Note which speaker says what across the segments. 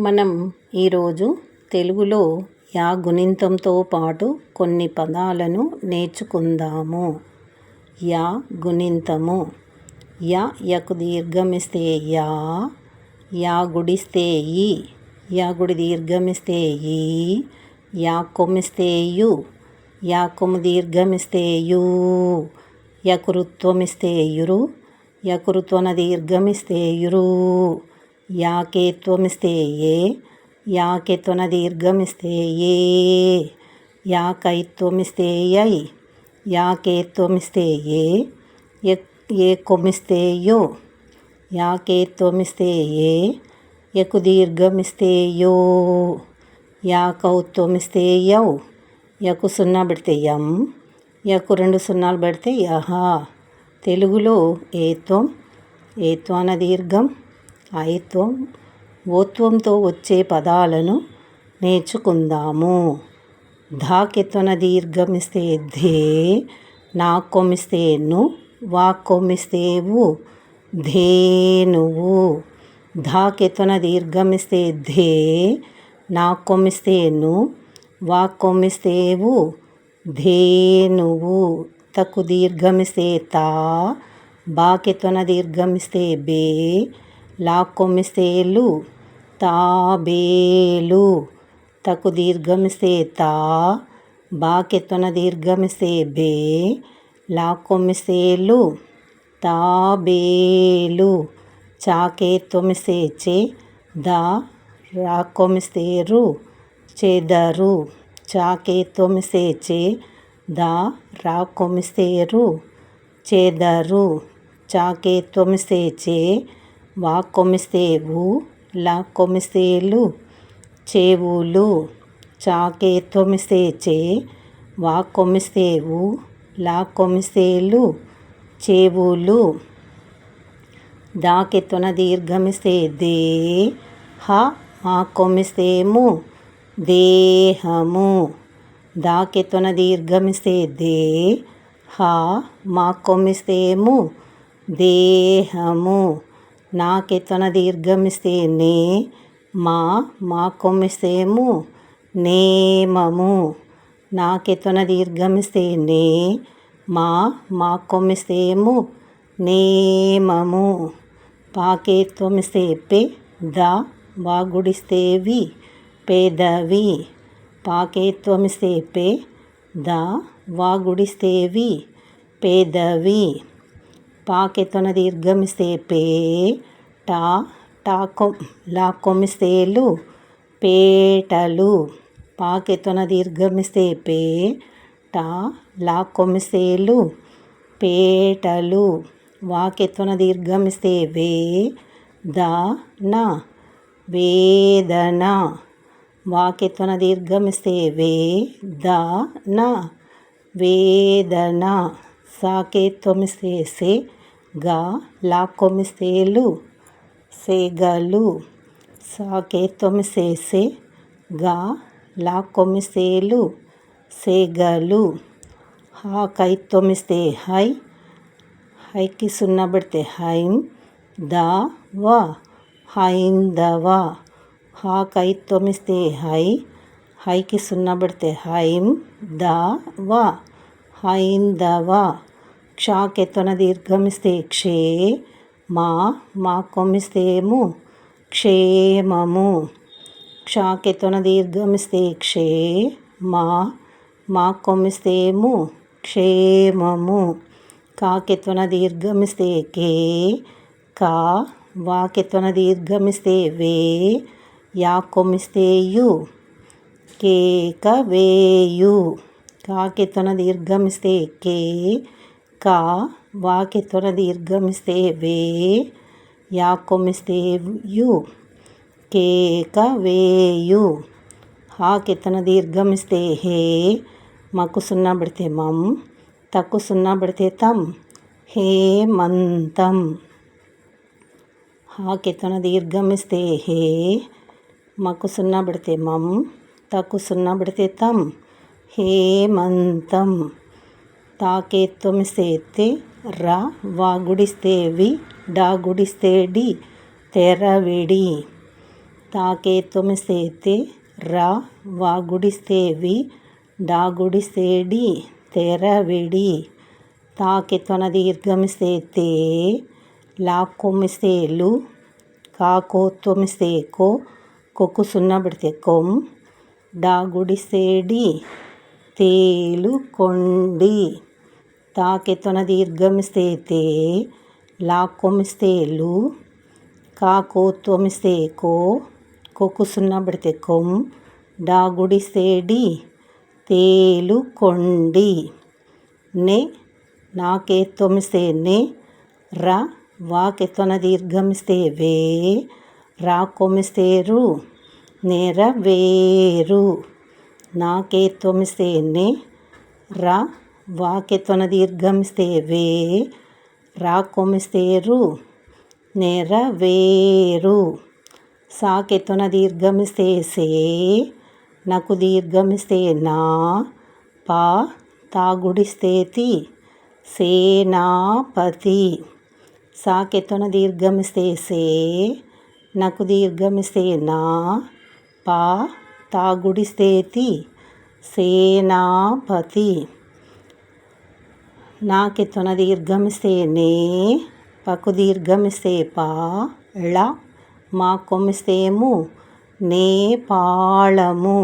Speaker 1: మనం ఈరోజు తెలుగులో యా గుణింతంతో పాటు కొన్ని పదాలను నేర్చుకుందాము. యా గుణింతము. యా యకు దీర్ఘమిస్తే యా. యా గుడిస్తే ఈ. యా గుడి దీర్ఘమిస్తే ఈ. యా కొమ్మిస్తే యు. యా కొమ్ము దీర్ఘమిస్తే యూ. యకృత్వమిస్తే యురు. యకురుత్వన దీర్ఘమిస్తే యురు. యాకేత్వమిస్తే ఏ యాకెత్వన దీర్ఘమిస్తే ఏ యాకైత్వమిస్తే యై యాకేత్వమిస్తే ఏ ఏ కొమ్మిస్తే యో యాకేత్వమిస్తే ఏ యకు దీర్ఘమిస్తే యో యాకౌత్వమిస్తే యౌ యకు సున్నా పెడితే యం యకు రెండు సున్నాలు పెడితే యహ. తెలుగులో ఏత్వం ఏత్వాన దీర్ఘం ఐత్వం ఓత్వంతో వచ్చే పదాలను నేర్చుకుందాము. ధాకెత్వన దీర్ఘమిస్తే ధే నా ను వాక్కొమిస్తే వు ధేనువు ధాకెత్వన దీర్ఘమిస్తే ధే నా కొమ్మిస్తే ను వాక్కొమిస్తే వు ధేనువు తకు దీర్ఘమిస్తే తా బాకెత్వన దీర్ఘమిస్తే బే లాక్కొమ్మిస్తే తాబేలు. తకు దీర్ఘమిస్తే తా బాకెత్తున దీర్ఘమిస్తే బే. లాక్కొమ్మిస్తే లు తాబేలు చాకేత్వమిస్తే చే దా రాకొమిసేరు చెదరు చాకేత్వమిస్తే చే దా రాకొమిసేరు రు చెదరు చాకేత్వమిస్తే చే వా కొమ్మిస్తే ఊ లా చేవులు చాకే తొమ్మిస్తే చే వా కొమ్మిస్తే ఊ లా కొమ్మిస్తే లు చేవులు దాకెత్తున దీర్ఘమిస్తే దే హ మా కొమిస్తేము దేహము దాకెత్తున దీర్ఘమిస్తే దే హ మా కొమిస్తేము దేహము నా దీర్ఘమిస్తే దీర్ఘమిస్తేనే మా మా కొమ్మిస్తేము నేమము నా దీర్ఘమిస్తే దీర్ఘమిస్తేనే మా మా కొమ్మిస్తేము నేమము పాకేత్వమిస్తే పే ద వాగుడిస్తేవి పేదవి పాకేత్వమిస్తే పే ద వాగుడిస్తేవి పేదవి పాకెతొన దీర్ఘమిస్తే పే టా టా కొ లా కొమిస్తేలు పేటలు. పాకెతొన దీర్ఘమిస్తే పే టా లా కొమ్మిస్తేలు పేటలు. వాకెత్తున దీర్ఘమిస్తే వే ద నా వేదన. వాకెత్తున దీర్ఘమిస్తే వే ద నా వేదన. సాకే గా లా సేగలు. సాకే గా లా సేగలు. హా కై హై హైకి సున్నా పెడితే హైం ద వ హైందవా. హా కై హై హైకి సున్నా పెడితే హైం ద వ. హైందవ క్షాకెత్తన దీర్ఘమిస్తే క్షే మా మా కొమ్మిస్తేము క్షేమము. క్షాకెత్తన దీర్ఘమిస్తే క్షే మా మా కొమ్మిస్తేము క్షేమము. కాకెత్వన దీర్ఘమిస్తే కే కా వాకెత్వన దీర్ఘమిస్తే వే యా కొమ్మిస్తే యు కేక వేయు కాకెత్వన దీర్ఘమిస్తే కే కా వాకెత్తున దీర్ఘమిస్తే వే యాకొమిస్తే యు కేక వేయు హాకెత్తున దీర్ఘమిస్తే హే మాకు సున్నా పెడితే మం తక్కు సున్నా పెడితే తం హేమంతం హాకెత్తున దీర్ఘమిస్తే హే మాకు సున్నా పెడితే మం తక్కు సున్నా పెడితే తం హేమంతం తాకే తొమిస్తే ఎత్తే రా వాగుడిస్తే వి డాగుడిస్తే డి తెరవిడి తాకే హేమంతం. తాకేత్వమిసేత్తే రా వాగుడిస్తే వి డాగుడిస్తే డి తెరవిడి. తాకేత్వమిసేత్తే రా వాగుడిస్తే వి డాగుడిస్తే డి తెరవిడి. తాకెత్వన దీర్ఘమిసేతే లాక్కొమ్మిసేలు కాకోత్వమిసేకో కొక్కు సున్నా పెడితే కొమ్ డాగుడిసేడి తేలుకొండి. తేలు కొండి తాకెత్తున దీర్ఘమిస్తే తే లా లు కా కో కో కొక్కు సున్నా పెడితే కొమ్ డా డి తేలు నే నాకేత్వమిస్తే నే రా వాకెత్తున దీర్ఘమిస్తే వే రా కొమిస్తే రు నెరవేరు నాకే త్వమిస్తే నే రా వాకెత్తున దీర్ఘమిస్తే వే రా కొమిస్తే రు నెరవేరు. సాకెత్తున దీర్ఘమిస్తే సే నాకు దీర్ఘమిస్తే నా పా తాగుడిస్తేతి సేనాపతి. సాకెత్తున దీర్ఘమిస్తే సే నాకు దీర్ఘమిస్తే నా పా తాగుడిసేతి సేనాపతి. నాకి దీర్ఘమిస్తే నే పకు దీర్ఘమిస్తే పా ళ మా కొమ్మిస్తేము నేపాళము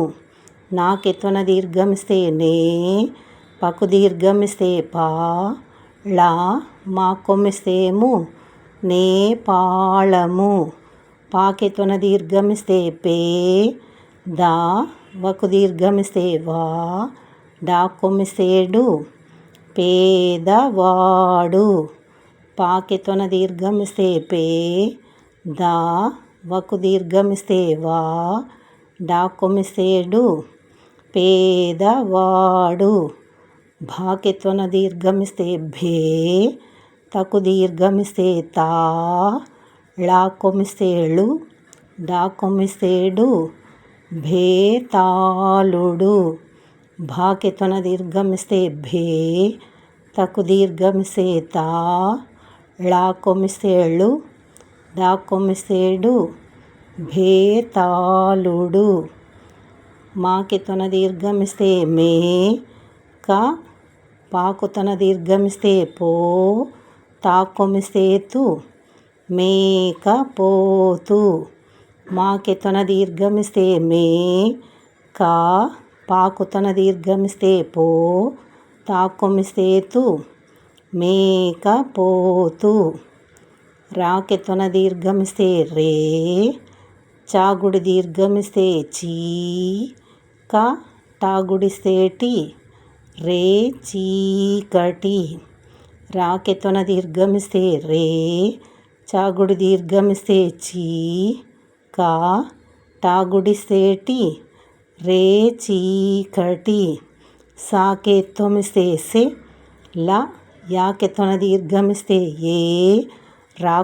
Speaker 1: నాకి దీర్ఘమిస్తే నే పకు దీర్ఘమిస్తే పా ళ మా కొమ్మిస్తేము నేపాళము పాకి దీర్ఘమిస్తే పే దా వకు దీర్ఘమిస్తే వా డా పేదవాడు పాకెత్తున దీర్ఘమిస్తే పే దా వకు దీర్ఘమిస్తే వా డాకొమిసేడు పేదవాడు భాకిత్వన దీర్ఘమిస్తే భే తకు దీర్ఘమిస్తే తా ళా కొమిస్తేళ్ళు డా కొమిస్తేడు భేతాళుడు. భాకెతున దీర్ఘమిస్తే భే తకు దీర్ఘమిస్తే తా ళా కొమిస్తేళ్ళు డా. కొమిస్తేడు భేతాళుడు. మాకితున దీర్ఘమిస్తే మే క పాకుతన దీర్ఘమిస్తే పో తాకొమిసేతు మేక మేకపోతు మాకెత్తున దీర్ఘమిస్తే మే కా పాకుతన దీర్ఘమిస్తే పో తాకొమిస్తే తు మేకపోతు రాకెత్తున దీర్ఘమిస్తే రే చాగుడి దీర్ఘమిస్తే చీ క టాగుడిస్తే టి రే చీకటి. రాకెత్తున దీర్ఘమిస్తే రే చాగుడి దీర్ఘమిస్తే చీ కా టాగుడిస్తే టి రే చీకటి సాకే తొమిస్తే సే లా యాకే తొన దీర్ఘమిస్తే ఏ రా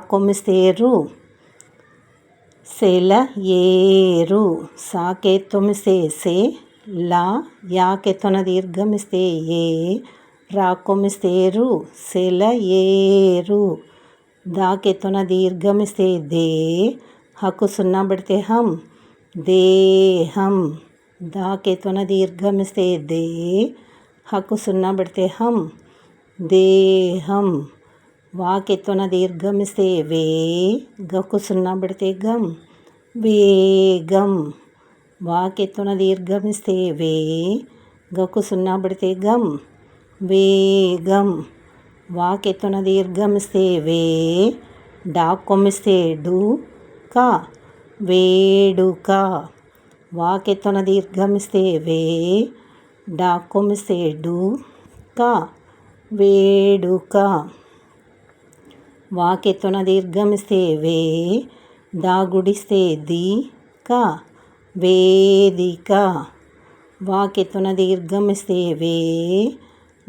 Speaker 1: కొమిస్తే రు సెల ఏరు సాకే తొమిస్తే సే లా యాకే తొన దీర్ఘమిస్తే ఏ రా కొమిస్తే రు సెల ఏరు దాకే తొన దీర్ఘమిస్తే దే హకు సున్నా పెడితే హం దేహం దాకే తొన దీర్ఘమిస్తే దే. హకు సున్నా పెడితే హం దేహం వాకెత్తున దీర్ఘమిస్తే వే. గకు సున్నా పెడితే గం వేగం వాకెత్తున దీర్ఘమిస్తే వే. గకు సున్నా పెడితే గం వేగం వాకెత్తున దీర్ఘమిస్తే వే. డా కొమ్మిస్తే డు క వేడుక వేడుక. వాకెత్తున దీర్ఘమిస్తే వే డా కొమ్మిస్తే డు క వేడుక. వాకెత్తున దీర్ఘమిస్తే వే దాగుడిస్తే ది క వేదిక. వాకెత్తున దీర్ఘమిస్తే వే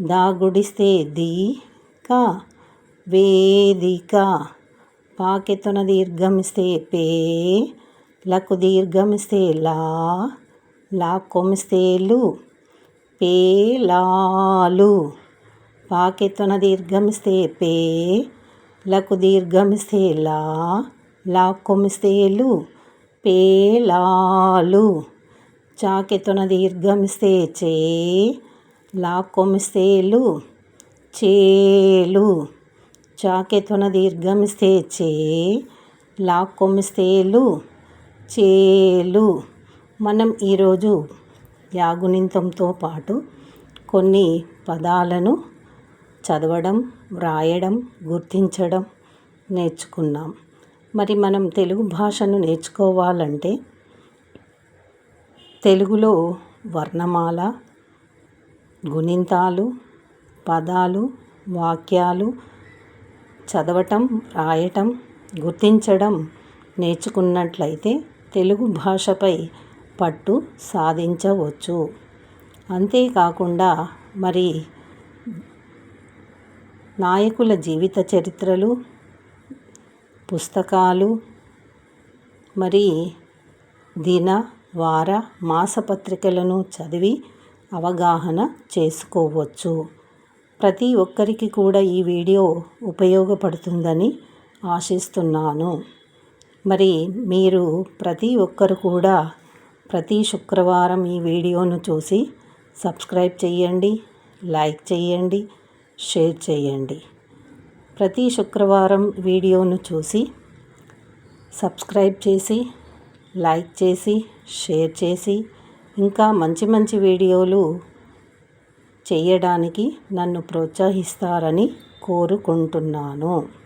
Speaker 1: దాగుడిస్తే ది క వేదిక. పాకెత్తున దీర్ఘమిస్తే పే లకు దీర్ఘమిస్తే లా లా కొమిస్తే లు పేలాలు పాకెత్తున దీర్ఘమిస్తే పే లకు దీర్ఘమిస్తే లా లా కొమిస్తే లు పేలాలు చాకెత్తున దీర్ఘమిస్తే చే లాక్కొమిస్తేలు చేలు చాకెతున దీర్ఘమిస్తే చే లాక్కొమిస్తేలు చేలు. మనం ఈరోజు యాగునింతంతో పాటు కొన్ని పదాలను చదవడం వ్రాయడం గుర్తించడం నేర్చుకున్నాం. మరి మనం తెలుగు భాషను నేర్చుకోవాలంటే తెలుగులో వర్ణమాల గుణింతాలు పదాలు వాక్యాలు చదవటం రాయటం గుర్తించడం నేర్చుకున్నట్లయితే తెలుగు భాషపై పట్టు సాధించవచ్చు. అంతేకాకుండా మరి నాయకుల జీవిత చరిత్రలు పుస్తకాలు మరి దిన వార మాసపత్రికలను చదివి అవగాహన చేసుకోవచ్చు. ప్రతి ఒక్కరికి కూడా ఈ వీడియో ఉపయోగపడుతుందని ఆశిస్తున్నాను. మరి మీరు ప్రతి ఒక్కరు కూడా ప్రతి శుక్రవారం ఈ వీడియోను చూసి సబ్స్క్రైబ్ చేయండి లైక్ చేయండి షేర్ చేయండి ప్రతి శుక్రవారం వీడియోను చూసి సబ్స్క్రైబ్ చేసి లైక్ చేసి షేర్ చేసి ఇంకా మంచి మంచి వీడియోలు చేయడానికి నన్ను ప్రోత్సహిస్తారని కోరుకుంటున్నాను.